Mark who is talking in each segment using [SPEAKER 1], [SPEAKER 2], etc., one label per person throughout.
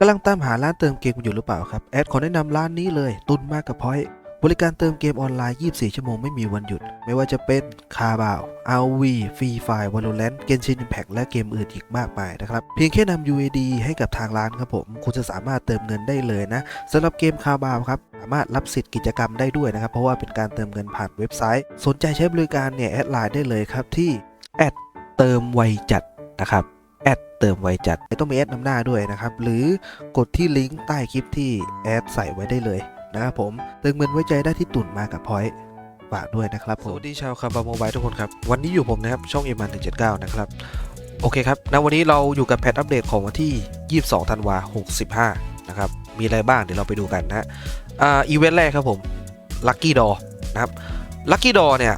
[SPEAKER 1] กำลังตามหาร้านเติมเกมอยู่หรือเปล่าครับ แอดขอแนะนำร้านนี้เลย ตุนมากกับพอยบริการเติมเกมออนไลน์ 24 ชั่วโมงไม่มีวันหยุด ไม่ว่าจะเป็นคาบาว RV Free Fire Valorant Genshin Impact และเกมอื่นอีกมากมายนะครับ เพียงแค่นำ UAD ให้กับทางร้านครับผม คุณจะสามารถเติมเงินได้เลยนะสำหรับเกมคาบาวครับสามารถรับสิทธิ์กิจกรรมได้ด้วยนะครับ เพราะว่าเป็นการเติมเงินผ่านเว็บไซต์ สนใจใช้บริการเนี่ย แอดไลน์ได้เลยครับที่แอดเติมไวจัดนะครับ แอดเติมไวจัดต้องมีแอดนำหน้าด้วยนะครับ หรือกดที่ลิงก์ใต้คลิปที่แอดใส่ไว้ได้เลยนะครับผมเติมเงินไว้ใจได้ที่ตุ่นมากับพอยต์ฝากด้วยนะครับผมสวัสดีชาวคาร์บาโมบายทุกคนครับ วันนี้อยู่ผมนะครับ ช่องเอ็มัน179นะครับ โอเคครับณวันนี้เราอยู่กับแพทอัปเดตของวันที่ 22ธันวา65นะครับ มีอะไรบ้างเดี๋ยวเราไปดูกันนะฮะอ่าอีเวนต์แรกครับผมลัคกี้ดอนะครับลัคกี้ดอเนี่ย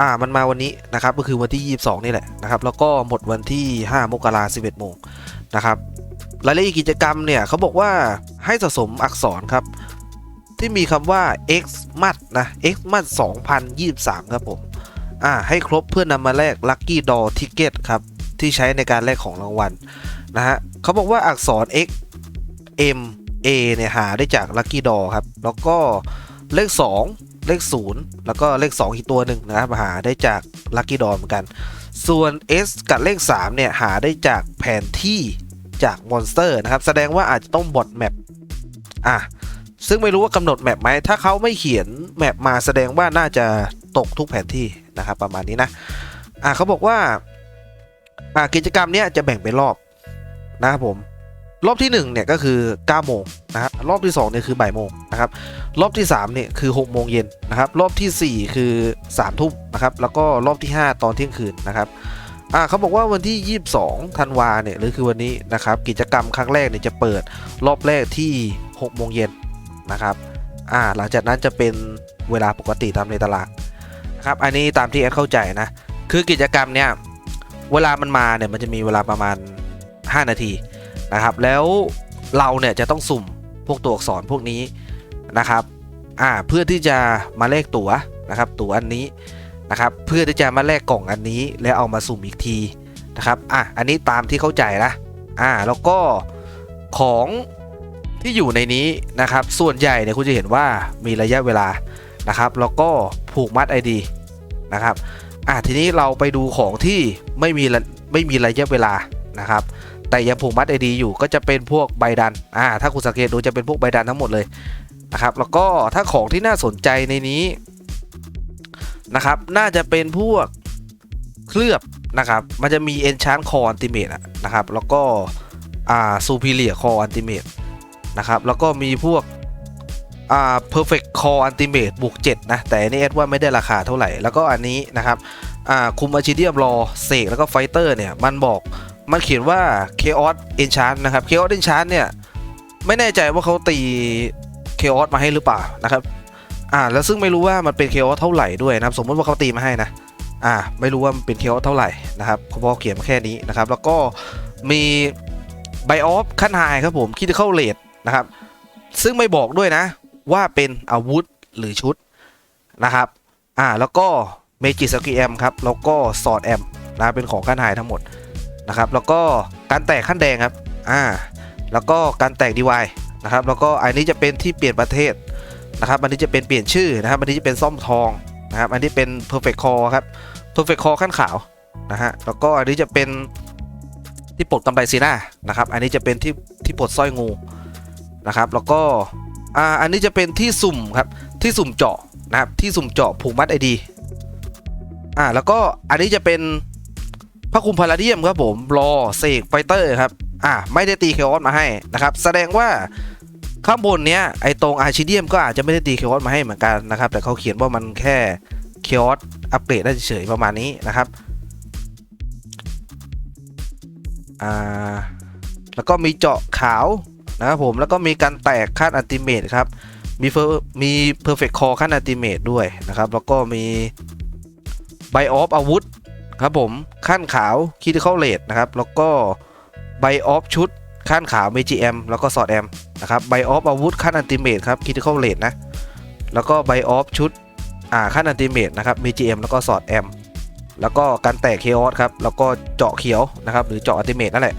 [SPEAKER 1] อ่ามันมาวันนี้นะครับก็คือวันที่ 22 นี่แหละนะครับแล้วก็หมดวันที่ 5 มกราคม11โมงนะครับรายละเอียดกิจกรรมเนี่ยเขาบอกว่าให้สะสมอักษรครับ ที่มีคำว่า x มัดนะ x มัด2023 ครับผมอ่าให้ครบเพื่อนำมาแลก Lucky Door Ticket ครับ ที่ใช้ในการแลกของรางวัลนะฮะเขาบอกว่าอักษร x m a เนี่ยหาได้จาก Lucky Door ครับ แล้วก็เลข 2 เลข 0 แล้วก็เลข 2 อีกตัวหนึ่งนะครับหาได้จาก Lucky Door เหมือนกัน ส่วน S กับเลข 3 เนี่ย หาได้จากแผนที่จากมอนสเตอร์นะครับ แสดงว่าอาจจะต้องบอดแมปอะ ซึ่งไม่รู้ว่ากำหนดแมปไหม ถ้าเขาไม่เขียนแมปมาแสดงว่าน่าจะตกทุกแผนที่นะครับ ประมาณนี้นะ อะเขาบอกว่า อะกิจกรรมเนี้ยจะแบ่งเป็นรอบนะครับผม รอบที่1เนี่ยก็คือ9โมงนะครับรอบที่2เนี่ยคือบ่ายโมงนะครับรอบที่3เนี่ยคือ6โมงเย็นนะครับรอบทีสี่ 4 คือ3ทุ่มนะครับแล้วก็รอบที่ 5 ตอนเที่ยงคืนนะครับอ่าเขาบอกว่าวันที่ 22ธันวาเนี่ยหรือคือวันนี้นะครับกิจกรรมครั้งแรกเนี่ยจะเปิดรอบแรกที่6โมงเย็นนะครับอ่าหลังจากนั้นจะเป็นเวลาปกติตามในตารางนะครับอันนี้ตามที่แอดเข้าใจนะคือกิจกรรมเนี่ยเวลามันมาเนี่ยมันจะมีเวลาประมาณ 5 นาที นะครับแล้วเราเนี่ยจะต้องสุ่มพวกตัวอักษรพวกนี้นะครับอ่าเพื่อที่จะมาแลกตั๋วนะครับ ตั๋วอันนี้นะครับเพื่อที่จะมาแลกกล่องอันนี้แล้วเอามาสุ่มอีกทีนะครับอะอันนี้ตามที่เข้าใจนะอ่าแล้วก็ของที่อยู่ในนี้นะครับ ส่วนใหญ่เนี่ยคุณจะเห็นว่ามีระยะเวลานะครับ แล้วก็ผูกมัด ID นะครับอะทีนี้เราไปดูของที่ไม่มีระไม่มีระยะเวลานะครับ แต่ยังผูกมัด ID อยู่ก็จะเป็นพวกใบดันอ่าถ้าคุณสังเกตดูจะเป็นพวกใบดันทั้งหมดเลยนะครับแล้วก็ถ้าของที่น่าสนใจในนี้นะครับน่าจะเป็นพวกเคลือบนะครับมันจะมี Enchant Core Ultimate อะนะครับแล้วก็อ่า Superior Core Ultimate นะครับแล้วก็มีพวกอ่า Perfect Core Ultimate บวก7นะแต่อันนี้แอดว่าไม่ได้ราคาเท่าไหร่ แล้วก็อันนี้นะครับอ่าคุมอาชิเดียมรอเสกแล้วก็ไฟเตอร์เนี่ยมันบอก มันเขียนว่า Chaos Enchant นะครับ Chaos Enchant เนี่ย ไม่แน่ใจว่าเขาตี Chaos มาให้หรือเปล่านะครับ อ่า แล้วซึ่งไม่รู้ว่ามันเป็น Chaos เท่าไหร่ด้วยนะครับ สมมติว่าเขาตีมาให้นะ อ่า ไม่รู้ว่ามันเป็น Chaos เท่าไหร่นะครับเขาบอเขียนมาแค่นี้นะครับ แล้วก็มีไบออฟขั้นไฮครับผม Critical Rate นะครับ ซึ่งไม่บอกด้วยนะ ว่าเป็นอาวุธหรือชุดนะครับ อ่า แล้วก็ Magic Skill Amp ครับ แล้วก็ Sword Amp นะ เป็นของขั้นไฮทั้งหมด นะครับ แล้วก็การแตกขั้นแดงครับอ่าแล้วก็การแตกดีวายนะครับ แล้วก็อันนี้จะเป็นที่เปลี่ยนประเทศนะครับ อันนี้จะเป็นเปลี่ยนชื่อนะครับ อันนี้จะเป็นซ่อมทองนะครับ อันนี้เป็น perfect core ครับ perfect core ขั้นขาวนะฮะ แล้วก็อันนี้จะเป็นที่ปลดกำไรซีน่านะครับ อันนี้จะเป็นที่ที่ปลดสร้อยงูนะครับ แล้วก็อ่าอันนี้จะเป็นที่สุ่มครับ ที่สุ่มเจาะนะครับ ที่สุ่มเจาะผูกมัดไอดีอ่า แล้วก็อันนี้จะเป็น พระคุมพาราเดียมครับผมรอเสกไฟเตอร์ครับอ่าไม่ได้ตีเคออสมาให้นะครับ แสดงว่าข้างบนเนี้ยไอตรงอาร์ชิเดียมก็อาจจะไม่ได้ตีเคออสมาให้เหมือนกันนะครับ แต่เขาเขียนว่ามันแค่เคออสอัปเกรดได้เฉยประมาณนี้นะครับอ่าแล้วก็มีเจาะขาวนะครับผมแล้วก็มีการแตกขั้นอัลติเมทครับมีเฟอร์มีเพอร์เฟกต์คอขั้นอัลติเมทด้วยนะครับ แล้วก็มีไบออฟอาวุธ ครับผมขั้นขาวคิดเข้าเลดนะครับ แล้วก็ไบออฟชุดขั้นขาวเมจิแอมแล้วก็สอดแอมนะครับไบออฟอาวุธขั้นอันติเมตครับคิดเข้าเลดนะ แล้วก็ไบออฟชุดอ่าขั้นอันติเมตนะครับเมจิแอมแล้วก็สอดแอมแล้วก็การแตกเคออสครับแล้วก็เจาะเขียวนะครับหรือเจาะอันติเมตนั่นแหละ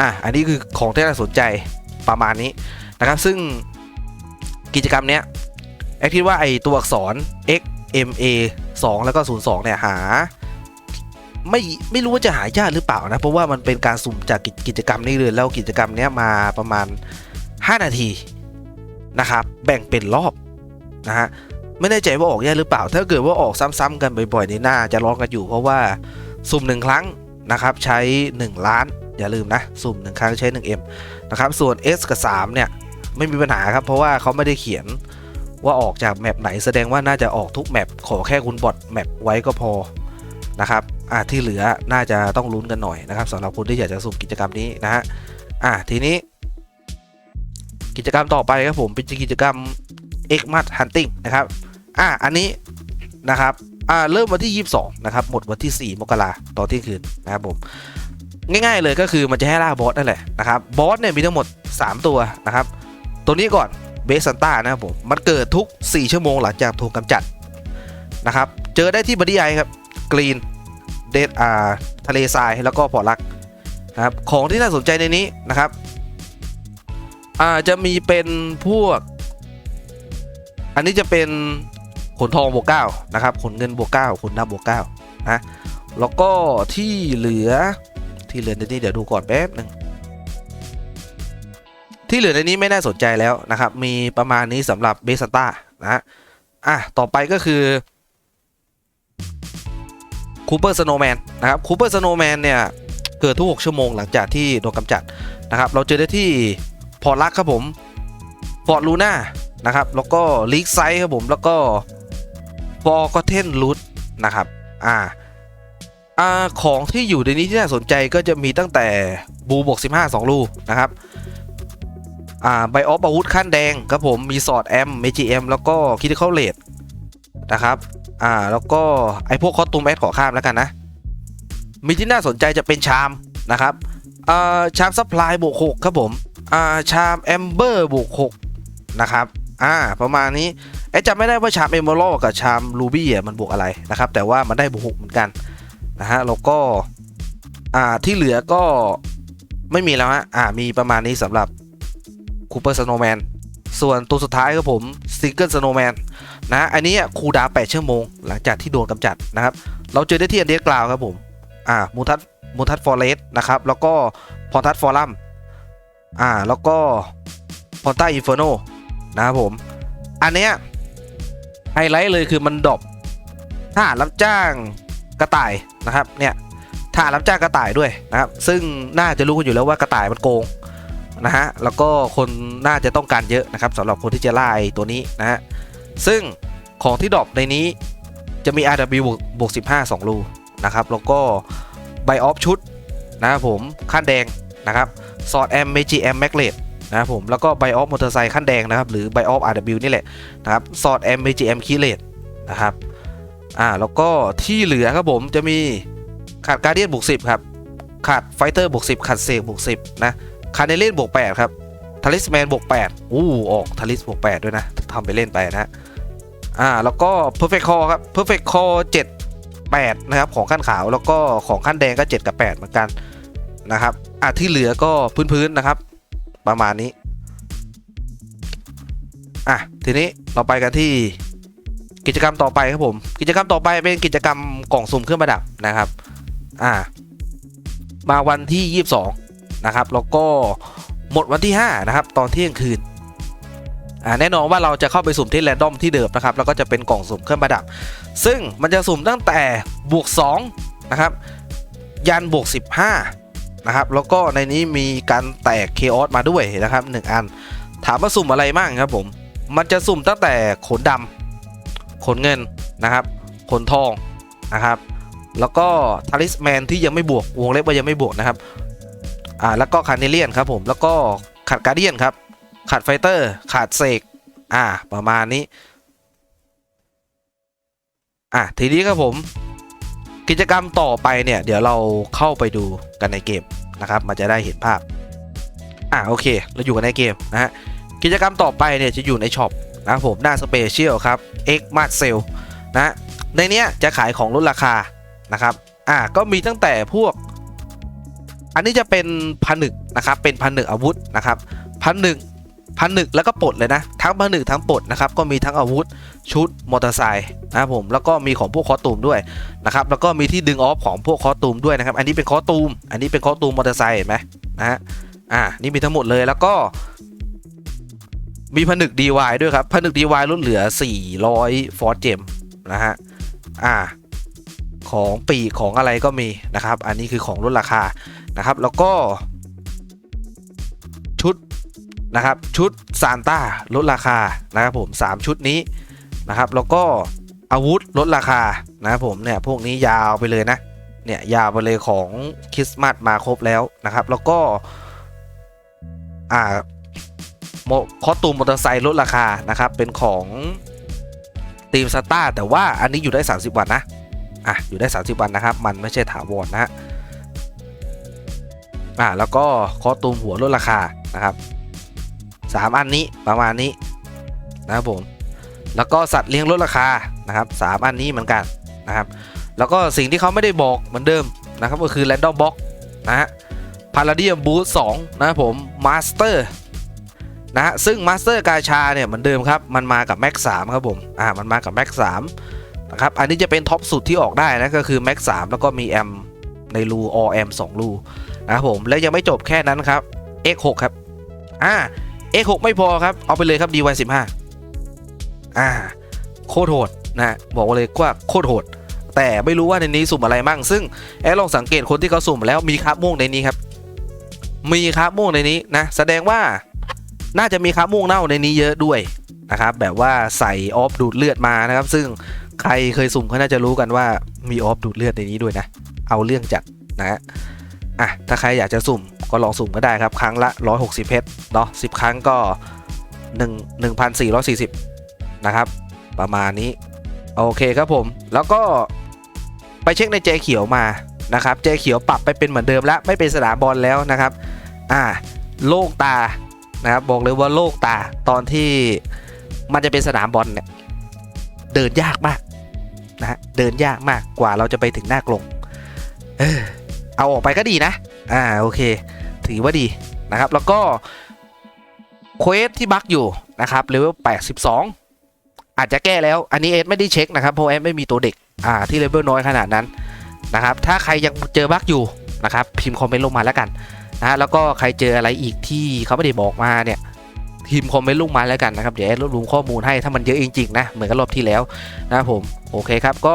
[SPEAKER 1] อะอันนี้คือของที่น่าสนใจประมาณนี้นะครับซึ่งกิจกรรมเนี้ยแอคคิดว่าไอตัวอักษร x m a 2 แล้วก็ 02 เนี่ยหา ไม่ไม่รู้ว่าจะหายากหรือเปล่านะ เพราะว่ามันเป็นการสุ่มจากกิจกรรมนี้เลยแล้วกิจกรรมนี้มาประมาณ 5 นาทีนะครับ แบ่งเป็นรอบนะฮะไม่แน่ใจว่าออกยากหรือเปล่า ถ้าเกิดว่าออกซ้ำๆกันบ่อยๆในี่น่าจะร้องกันอยู่ เพราะว่าสุ่มหนึ่งครั้งนะครับ ใช้ 1 ล้าน อย่าลืมนะ สุ่มหนึ่งครั้งใช้ 1M นะครับส่วน S กับ 3 เนี่ย ไม่มีปัญหาครับ เพราะว่าเขาไม่ได้เขียนว่าออกจากแมปไหนแสดงว่าน่าจะออกทุกแมปขอแค่คุณบอทแมปไว้ก็พอนะครับ อะที่เหลือน่าจะต้องลุ้นกันหน่อยนะครับสำหรับคนที่อยากจะสุ่มกิจกรรมนี้นะฮะอะทีนี้ กิจกรรมต่อไปครับผมเป็นกิจกรรม X m a t Hunting นะครับอะอันนี้นะครับอ่าเริ่มวันที่ 22 นะครับ หมดวันที่ 4 มกราตอนที่คืนนะครับผมง่ายๆเลยก็คือมันจะให้ล่าบอสนั่นแหละนะครับบอสเนี่ยมีทั้งหมด 3 ตัวนะครับ ตัวนี้ก่อนเบสซันต้านะครับผมมันเกิดทุก 4 ชั่วโมงหลังจากถูกกำจัดนะครับ เจอได้ที่บดี้ไอครับกรีน เดดอ่าทะเลทรายแล้วก็พอนลักนะครับของที่น่าสนใจในนี้นะครับอ่าจะมีเป็นพวก อันนี้จะเป็นขนทองบวกเก้านะครับขนเงินบวกเก้าขนดำบวกเก้านะแล้วก็ที่เหลือที่เหลือในนี้เดี๋ยวดูก่อนแป๊บหนึ่งที่เหลือในนี้ไม่น่าสนใจแล้วนะครับ มีประมาณนี้สำหรับเบสต้านะอะต่อไปก็คือ คูเปอร์สโนแมนนะครับคูเปอร์สโนแมนเนี่ย เกิดทุก 6 ชั่วโมงหลังจากที่โดนกำจัดนะครับ เราเจอได้ที่พอร์ลักครับผมฟอร์ตลูน่านะครับ แล้วก็ลีกไซส์ครับผม แล้วก็ฟอร์ก็เทนรูทนะครับ อ่าอ่าของที่อยู่ในนี้ที่น่าสนใจก็จะมีตั้งแต่บูบวก15 2 ลูนะครับอ่าไบออฟอาวุธขั้นแดงครับผมมีสอดแอมเมจิแอมแล้วก็คิดเข้าเลดนะครับ อ่าแล้วก็ไอพวกคอสตูมแอดขอข้ามแล้วกันนะ มีที่น่าสนใจจะเป็นชามนะครับอ่าชามซัพพลายบวก6ครับผมอ่าชามแอมเบอร์บวก6นะครับอ่าประมาณนี้ไอจำไม่ได้ว่าชามเอมเมอรัลกับชามรูบี้อะมันบวกอะไรนะครับแต่ว่ามันได้บวก6เหมือนกันนะฮะแล้วก็อ่าที่เหลือก็ไม่มีแล้วฮะอ่ามีประมาณนี้สำหรับคูเปอร์สโนแมน ส่วนตัวสุดท้ายครับผมซิงเกิลสโนว์แมนนะอันนี้คูดา8ชั่วโมง หลังจากที่โดนกำจัดนะครับ เราเจอได้ที่อันเดสกราวครับผมอ่ามูทัสมูทัสฟอร์เรสนะครับ แล้วก็พอทัสฟอรัมอ่าแล้วก็พอต้าอินฟอร์โนนะครับผม อันเนี้ยไฮไลท์เลยคือมันดรอปถ้ารับจ้างกระต่ายนะครับเนี่ยถ้ารับจ้างกระต่ายด้วยนะครับ ซึ่งน่าจะรู้กันอยู่แล้วว่ากระต่ายมันโกง นะฮะแล้วก็คนน่าจะต้องการเยอะนะครับสำหรับคนที่จะล่าไอ้ตัวนี้นะฮะซึ่งของที่ดรอปในนี้จะมี RW บวกบวก15 2รูนะครับแล้วก็ไบออฟชุดนะครับผมขั้นแดงนะครับสอดแอมเมจิแอมแมกเลตนะครับผมแล้วก็ไบออฟมอเตอร์ไซค์ขั้นแดงนะครับหรือไบออฟ RW นี่แหละนะครับสอดแอมเมจิแอมคีเลตนะครับอ่าแล้วก็ที่เหลือครับผมจะมีขาดการเดียนบวก10ครับขาดไฟเตอร์บวก10ขาดเซกบวก10นะ คาเนเล่นบวก8ครับทาริสแมนบวก8อู้ออกทาริสบวก8ด้วยนะทำไปเล่นไปนะอ่าแล้วก็ Perfect Call ครับ Perfect Call 7 8นะครับของขั้นขาวแล้วก็ของขั้นแดงก็7กับ8เหมือนกันนะครับอะที่เหลือก็พื้นๆนะครับ ประมาณนี้อะทีนี้เราไปกันที่กิจกรรมต่อไปครับผม กิจกรรมต่อไปเป็นกิจกรรมกล่องสุ่มเครื่องประดับนะครับ อ่า มาวันที่ 22 นะครับ แล้วก็หมดวันที่ 5 นะครับ ตอนเที่ยงคืนแน่นอนว่าเราจะเข้าไปสุ่มที่แรนดอมที่เดิมนะครับ แล้วก็จะเป็นกล่องสุ่มเครื่องประดับ ซึ่งมันจะสุ่มตั้งแต่บวก2นะครับ ยันบวก 15 นะครับ แล้วก็ในนี้มีการแตกเคออสมาด้วยนะครับ 1 อัน ถามว่าสุ่มอะไรบ้างครับผม มันจะสุ่มตั้งแต่ขนดำขนเงินนะครับ ขนทองนะครับ แล้วก็ทาริสแมนที่ยังไม่บวกวงเล็บว่ายังไม่บวกนะครับ อ่าแล้วก็คาร์เนเลียนครับผมแล้วก็ขาดการเดียนครับ ขาดไฟเตอร์ ขาดเสกอ่าประมาณนี้ อะทีนี้ครับผม กิจกรรมต่อไปเนี่ย เดี๋ยวเราเข้าไปดูกันในเกมนะครับ มันจะได้เห็นภาพ อะโอเค เราอยู่กันในเกมนะฮะกิจกรรมต่อไปเนี่ยจะอยู่ในช็อปนะครับผมหน้าสเปเชียลครับ X m a r t Sale นะในเนี้ยจะขายของลดราคานะครับ อะก็มีตั้งแต่พวก อันนี้จะเป็นผนึกนะครับ เป็นผนึกอาวุธนะครับพันหนึ่งพันหนึ่งแล้วก็ปลดเลยนะ ทั้งพันหนึ่งทั้งปลดนะครับ ก็มีทั้งอาวุธชุดมอเตอร์ไซค์นะครับผมแล้วก็มีของพวกคอตูมด้วยนะครับ แล้วก็มีที่ดึงออฟของพวกคอตูมด้วยนะครับ อันนี้เป็นคอตูม อันนี้เป็นคอตูมมอเตอร์ไซค์เห็นไหมนะฮะอ่านี่มีทั้งหมดเลยแล้วก็ มีผนึก DY ด้วยครับผนึก DY ลดเหลือ 400ฟอร์เจมนะฮะอ่าของปีกของอะไรก็มีนะครับ อันนี้คือของลดราคา นะครับ แล้วก็ ชุดนะครับ ชุดซานต้าลดราคานะครับผม 3 ชุดนี้นะครับ แล้วก็อาวุธลดราคานะครับผมเนี่ยพวกนี้ยาวไปเลยนะเนี่ยยาวไปเลยของคริสต์มาสมาครบแล้วนะครับ แล้วก็อ่าโมคอตูมมอเตอร์ไซค์ลดราคานะครับเป็นของทีมสตาร์แต่ว่าอันนี้อยู่ได้ 30 วันนะอะอยู่ได้ 30 วันนะครับ มันไม่ใช่ถาวรนะฮะ อ่าแล้วก็คอตูมหัวลดราคานะครับ 3 อันนี้ประมาณนี้นะครับผมแล้วก็สัตว์เลี้ยงลดราคานะครับ 3 อันนี้เหมือนกันนะครับ แล้วก็สิ่งที่เขาไม่ได้บอกเหมือนเดิมนะครับก็คือ Random Box นะฮะพาราเดียมบูท2นะครับผมมาสเตอร์นะฮะซึ่งมาสเตอร์กาชาเนี่ยเหมือนเดิมครับ มันมากับแม็ก3ครับผมอ่ามันมากับแม็ก3นะครับอันนี้จะเป็นท็อปสุดที่ออกได้นะก็คือแม็ก3แล้วก็มีแอมในรูอแอม2รู นะครับผมและยังไม่จบแค่นั้นครับ X6 ครับอ่า X6 ไม่พอครับ เอาไปเลยครับ DY15 อ่าโคตรโหดนะบอกเลยว่าโคตรโหด แต่ไม่รู้ว่าในนี้สุ่มอะไรมั่ง ซึ่งแอดลองสังเกตคนที่เขาสุ่มแล้วมีคาบม่วงในนี้ครับ มีคาบม่วงในนี้นะ แสดงว่าน่าจะมีคาบม่วงเน่าในนี้เยอะด้วยนะครับ แบบว่าใส่ออฟดูดเลือดมานะครับ ซึ่งใครเคยสุ่มเขาน่าจะรู้กันว่ามีออฟดูดเลือดในนี้ด้วยนะ เอาเรื่องจัดนะฮะ อะถ้าใครอยากจะสุ่มก็ลองสุ่มก็ได้ครับ ครั้งละ 160 เพชรเนาะ10 ครั้งก็ 1 1,440 นะครับ ประมาณนี้ โอเคครับผม แล้วก็ไปเช็คในเจเขียวมานะครับ เจเขียวปรับไปเป็นเหมือนเดิมแล้ว ไม่เป็นสนามบอลแล้วนะครับ อ่าโล่งตานะครับบอกเลยว่าโล่งตาตอนที่มันจะเป็นสนามบอลเนี่ยเดินยากมากนะฮะเดินยากมากกว่าเราจะไปถึงหน้ากลงเออ เอาออกไปก็ดีนะ อ่าโอเค ถือว่าดีนะครับ แล้วก็เควสที่บั๊กอยู่นะครับเลเวล82 อาจจะแก้แล้ว อันนี้เอสไม่ได้เช็คนะครับเพราะเอสไม่มีตัวเด็กอ่าที่เลเวลน้อยขนาดนั้นนะครับ ถ้าใครยังเจอบั๊กอยู่นะครับ พิมพ์คอมเมนต์ลงมาแล้วกันนะแล้วก็ใครเจออะไรอีกที่เขาไม่ได้บอกมาเนี่ยพิมพ์คอมเมนต์ลงมาแล้วกันนะครับ เดี๋ยวแอดรวบรวมข้อมูลให้ถ้ามันเยอะจริงๆนะ เหมือนกับรอบที่แล้วนะครับผม โอเคครับก็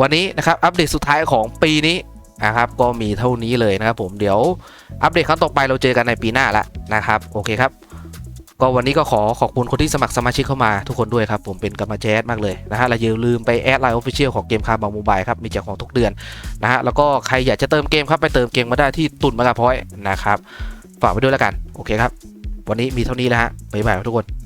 [SPEAKER 1] วันนี้นะครับ อัปเดตสุดท้ายของปีนี้ นะครับ ก็มีเท่านี้เลยนะครับผมเดี๋ยวอัปเดตครั้งต่อไปเราเจอกันในปีหน้าละนะครับ โอเคครับ ก็วันนี้ก็ขอขอบคุณคนที่สมัครสมาชิกเข้ามาทุกคนด้วยครับ ผมเป็นกำลังใจแอดมากเลยนะฮะและอย่าลืมไปแอดไลน์ออฟฟิเชียลของเกมคาร์บางมบายครับ มีแจกของทุกเดือนนะฮะแล้วก็ใครอยากจะเติมเกมครับไปเติมเกมมาได้ที่ตุนมากาพอยนะครับฝากไว้ด้วยแล้วกันโอเคครับ วันนี้มีเท่านี้แล้วฮะบ๊ายบายทุกคน